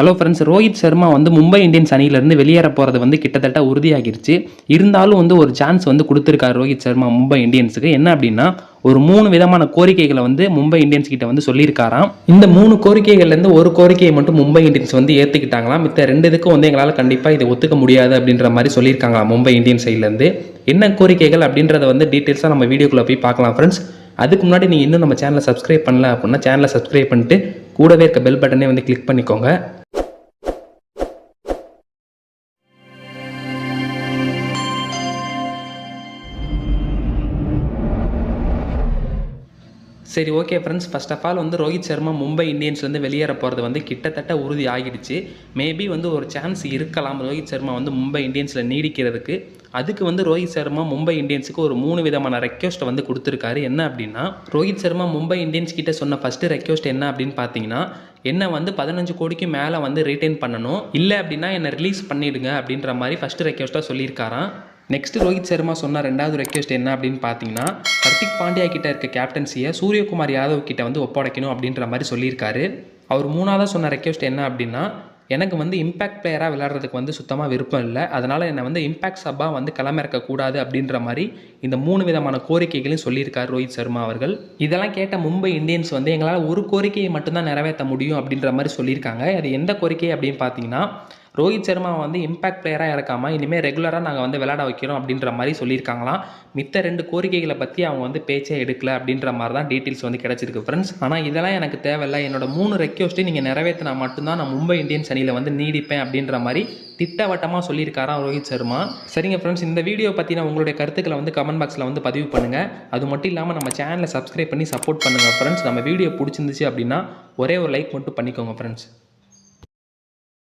Hello friends Rohit Sharma வந்து Mumbai Indians அணியிலேருந்து வெளியேற போகிறது வந்து கிட்டத்தட்ட உறுதியாகிருச்சு. இருந்தாலும் வந்து ஒரு சான்ஸ் வந்து கொடுத்துருக்காரு ரோஹித் சர்மா மும்பை இந்தியன்ஸுக்கு என்ன அப்படின்னா ஒரு மூணு விதமான கோரிக்கைகளை வந்து மும்பை இந்தியன்ஸ் கிட்ட வந்து சொல்லியிருக்காராம். இந்த மூணு கோரிக்கைகள்லேருந்து ஒரு கோரிக்கையை மட்டும் மும்பை இந்தியன்ஸ் வந்து ஏற்றுக்கிட்டாங்களாம் மித்த ரெண்டு இதுக்கும் வந்து எங்களால் கண்டிப்பாக இதை ஒத்துக்க முடியாது அப்படின்ற மாதிரி சொல்லியிருக்காங்களாம் மும்பை இந்தியன்ஸ் சைட்லேருந்து. என்ன கோரிக்கைகள் அப்படின்றத வந்து டீட்டெயில்ஸாக நம்ம வீடியோக்குள்ளே போய் பார்க்கலாம் ஃப்ரெண்ட்ஸ் அதுக்கு முன்னாடி நீங்கள் இன்னும் நம்ம சேனலை சப்ஸ்கிரைப் பண்ணல அப்படின்னா சேனலை சப்ஸ்கிரைப் பண்ணிட்டு கூடவே இருக்க பெல் பட்டனே வந்து கிளிக் பண்ணிக்கோங்க. சரி okay friends first of all வந்து ரோஹித் சர்மா மும்பை இந்தியன்ஸ்லேருந்து வெளியேற போகிறது வந்து கிட்டத்தட்ட உறுதி ஆகிடுச்சு. மேபி வந்து ஒரு சான்ஸ் இருக்கலாம் ரோஹித் சர்மா வந்து மும்பை இந்தியன்ஸில் நீடிக்கிறதுக்கு. அதுக்கு வந்து ரோஹித் சர்மா மும்பை இந்தியன்ஸுக்கு ஒரு மூணு விதமான ரெக்வஸ்ட் வந்து கொடுத்துருக்காரு. என்ன அப்படின்னா ரோஹித் சர்மா மும்பை இந்தியன்ஸ் கிட்ட சொன்ன ஃபஸ்ட்டு ரெக்வஸ்ட் என்ன அப்படின்னு பார்த்தீங்கன்னா என்னை வந்து பதினஞ்சு கோடிக்கு மேலே வந்து ரீட்டைன் பண்ணணும் இல்லை அப்படின்னா என்னை ரிலீஸ் பண்ணிவிடுங்க அப்படின்ற மாதிரி ஃபஸ்ட்டு ரெக்வஸ்ட்டாக சொல்லியிருக்காராம். நெக்ஸ்ட் ரோஹித் சர்மா சொன்ன ரெண்டாவது ரெக்வஸ்ட் என்ன அப்படின்னு பார்த்தீங்கன்னா ஹர்திக் பாண்டியா கிட்ட இருக்க கேப்டன்சியை சூரியகுமார் யாதவ் கிட்ட வந்து ஒப்படைக்கணும் அப்படின்ற மாதிரி சொல்லியிருக்காரு. அவர் மூணாவதாக சொன்ன ரெக்வஸ்ட் என்ன அப்படின்னா எனக்கு வந்து இம்பாக்ட் பிளேயராக விளையாடுறதுக்கு வந்து சுத்தமாக விருப்பம் இல்லை. அதனால் என்னை வந்து இம்பாக்ட் சப்பாக வந்து களமிறக்கக்கூடாது அப்படின்ற மாதிரி இந்த மூணு விதமான கோரிக்கைகளையும் சொல்லியிருக்கார் ரோஹித் சர்மா அவர்கள். இதெல்லாம் கேட்ட மும்பை இந்தியன்ஸ் வந்து எங்களால் ஒரு கோரிக்கையை மட்டும்தான் நிறைவேற்ற முடியும் அப்படின்ற மாதிரி சொல்லியிருக்காங்க. அது எந்த கோரிக்கை அப்படின்னு பார்த்தீங்கன்னா ரோஹித் சர்மா வந்து இம்பாக்ட் பிளேயராக இறக்காமல் இனிமேல் ரெகுலராக நாங்கள் வந்து விளையாட வைக்கிறோம் அப்படின்ற மாதிரி சொல்லியிருக்காங்களாம். மித்த ரெண்டு கோரிக்கைகளை பற்றி அவங்க வந்து பேச்சே எடுக்கல அப்படின்ற மாதிரி தான் டீட்டெயில்ஸ் வந்து கிடச்சிருக்கு ஃப்ரெண்ட்ஸ் ஆனால் இதெல்லாம் எனக்கு தேவையில்லை. என்னோட மூணு ரெக்வஸ்ட்டையும் நீங்கள் நிறைவேற்றினா மட்டும்தான் நான் மும்பை இந்தியன்ஸ் அணியில் வந்து நீடிப்பேன் அப்படின்ற மாதிரி திட்டவட்டமாக சொல்லியிருக்காராம் ரோஹித் சர்மா. சரிங்க ஃப்ரெண்ட்ஸ் இந்த வீடியோ பற்றின உங்களுடைய கருத்துக்களை வந்து கமெண்ட் பாக்ஸில் வந்து பதிவு பண்ணுங்கள் அது மட்டும் இல்லாமல் நம்ம சேனலை சப்ஸ்கிரைப் பண்ணி சப்போர்ட் பண்ணுங்கள் ஃப்ரெண்ட்ஸ் நம்ம வீடியோ பிடிச்சிருந்துச்சு அப்படின்னா ஒரே ஒரு லைக் மட்டும் பண்ணிக்கோங்க ஃப்ரெண்ட்ஸ்